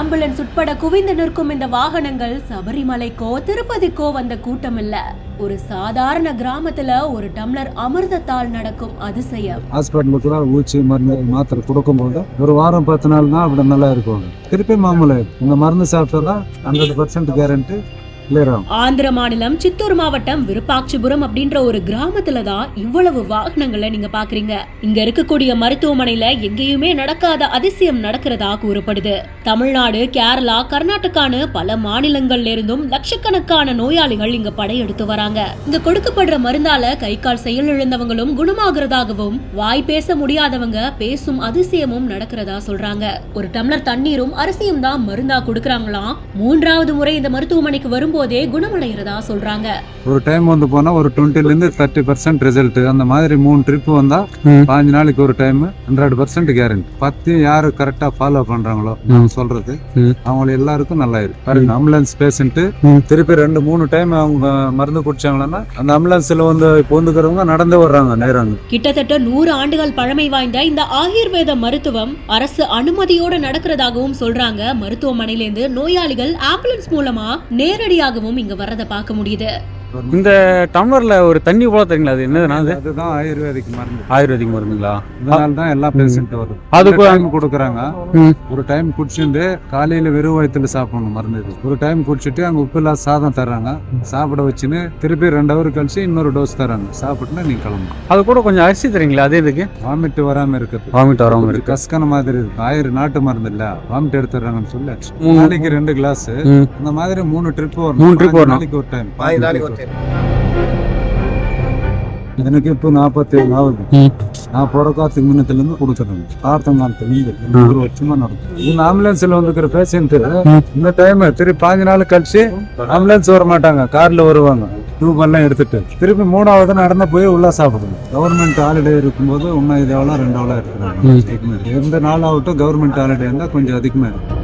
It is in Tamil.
ஆம்புலன்ஸ் உட்பட குவிந்து நிற்கும் இந்த வாகனங்கள் சபரிமலைக்கோ திருப்பதிக்கோ வந்த கூட்டம் இல்ல ஒரு சாதாரண கிராமத்துல ஒரு டம்ளர் அமிர்தத்தால் நடக்கும் அதிசயம். ஹாஸ்பிட்டலுக்கு தான் ஊச்சி மருந்து மாத்திரை கொடுக்கும் போது ஒரு வாரம் பத்து நாள் தான் அப்படி நல்லா இருக்கும். திருப்பி மாமூலை இந்த மருந்து சாப்பிட்டா ஹண்ட்ரட் பர்சன்ட் கேரண்டி ஆந்திர மாநிலம் சித்தூர் மாவட்டம் விருப்பாட்சிபுரம் அப்படின்ற ஒரு கிராமத்துல தான் இவ்வளவு வாகனங்களை நீங்க பாக்குறீங்க. இங்க இருக்கக்கூடிய மருத்துவமனையில எங்கேயுமே நடக்காத அதிசயம் நடக்கிறதா கூறப்படுது. தமிழ்நாடு கேரளா கர்நாடகான்னு பல மாநிலங்கள்ல இருந்தும் லட்சக்கணக்கான நோயாளிகள் இங்க படையெடுத்து வராங்க. இங்க கொடுக்கப்படுற மருந்தால கை கால் செயலிழந்தவங்களும் குணமாகிறதாகவும் வாய் பேச முடியாதவங்க பேசும் அதிசயமும் நடக்கிறதா சொல்றாங்க. ஒரு டம்ளர் தண்ணீரும் அரிசியும் தான் மருந்தா கொடுக்கறாங்களாம். மூன்றாவது முறை இந்த மருத்துவமனைக்கு வரும்போது குணமடைகிறதா சொல்றாங்க. ஒரு டைம் வந்து போனா ஒரு டுவெண்ட்டில இருந்து தேர்ட்டி பர்சன்ட் ரிசல்ட் அந்த மாதிரி மூணு ட்ரிப் வந்தா. பாஞ்சு நாளைக்கு ஒரு டைம் ஹண்ட்ரட் பர்சன்ட் கேரண்டி பத்தி யாரு கரெக்டா ஃபாலோ பண்றாங்களோ நம்ம சொல்றது. ம். அவங்க எல்லாருக்கும் நல்லா இருக்கு. பாருங்க ஆம்புலன்ஸ் பேஷண்ட். திருப்பி ரெண்டு மூணு டைம் அவங்க மருந்து குடிச்சாங்கன்னா அந்த ஆம்புலன்ஸ்ல வந்து இப்போ வந்துக்கிறவங்க நடந்து வர்றாங்க நேராங்க. கிட்டத்தட்ட நூறு ஆண்டுகள் பழமை வாய்ந்த இந்த ஆயுர்வேத மருத்துவம் அரசு அனுமதியோட நடக்கிறதாகவும் சொல்றாங்க. மருத்துவமனையில இருந்து நோயாளிகள் ஆம்புலன்ஸ் மூலமா நேரடியாகவும் இங்க வர்றதை பார்க்க முடியுது. இந்த டம்ளர்ல ஒரு தண்ணி போல தெரியுங்களா? அது என்னதுன்னா அது? அதுதான் ஆயுர்வேதிக் மருந்து. ஆயுர்வேதிக் மருந்துங்களா? இதனால தான் எல்லா பேஷண்ட் வருது. அது ஒரு டைம் கொடுக்குறாங்க. ஒரு டைம் குடிச்சுட்டு காலையில வெறும் வயிற்றுல சாப்பிடணும் மருந்து இது. ஒரு டைம் குடிச்சிட்டு அங்க உப்பு இல்லாத சாதம் தர்றாங்க. சாப்பிட வச்சுன்னு திருப்பி ரெண்டு ஹவர் கழிச்சு இன்னொரு டோஸ் தராங்க சாப்பிட்டுனா நீங்க கிளம்பணும். அது கூட கொஞ்சம் அரிசி தரீங்களா? அதே இதுக்கு வாமிட் வராம இருக்குது. வாமிட் வராம ஒரு இருக்கு கஸ்கன மாதிரி இருக்கு. ஆயிரம் நாட்டு மருந்து இல்ல. வாமிட் எடுத்துறாங்கன்னு சொல்லி மூணு- நாளைக்கு ரெண்டு கிளாஸ் ம். இந்த மாதிரி மூணு ட்ரிப் வரும் மூணு பாஞ்சு வரணும். நாளைக்கு ஒரு டைம் எனக்கு இப்போ நாற்பத்தி ஏழு ஆகுது. நான் பிறக்காத்துக்கு முன்னத்துல இருந்து கொடுக்குறேன் ஆர்த்தங்காலத்துல இருந்து ஆ. ஒரு வருஷமா நடக்கும். இது ஆம்புலன்ஸ்ல வந்துக்கிற பேஷண்ட் ம். இந்த டைம் திருப்பி பாஞ்சு நாள் கழிச்சு ஆம்புலன்ஸ் வர மாட்டாங்க. கார்ல வருவாங்க. டியூப் எல்லாம் எடுத்துட்டு. திருப்பி மூணாவது நடந்து போய் உள்ள சாப்பிடணும். கவர்மெண்ட் ஹாலிடே இருக்கும்போது இன்னும் இது எவ்வளோ ரெண்டு எவ்வளோ இருக்கிறாங்க எந்த நாள் ஆகட்டும் கவர்மெண்ட் ஹாலிடே இருந்தால் கொஞ்சம் அதிகமாக இருக்கும்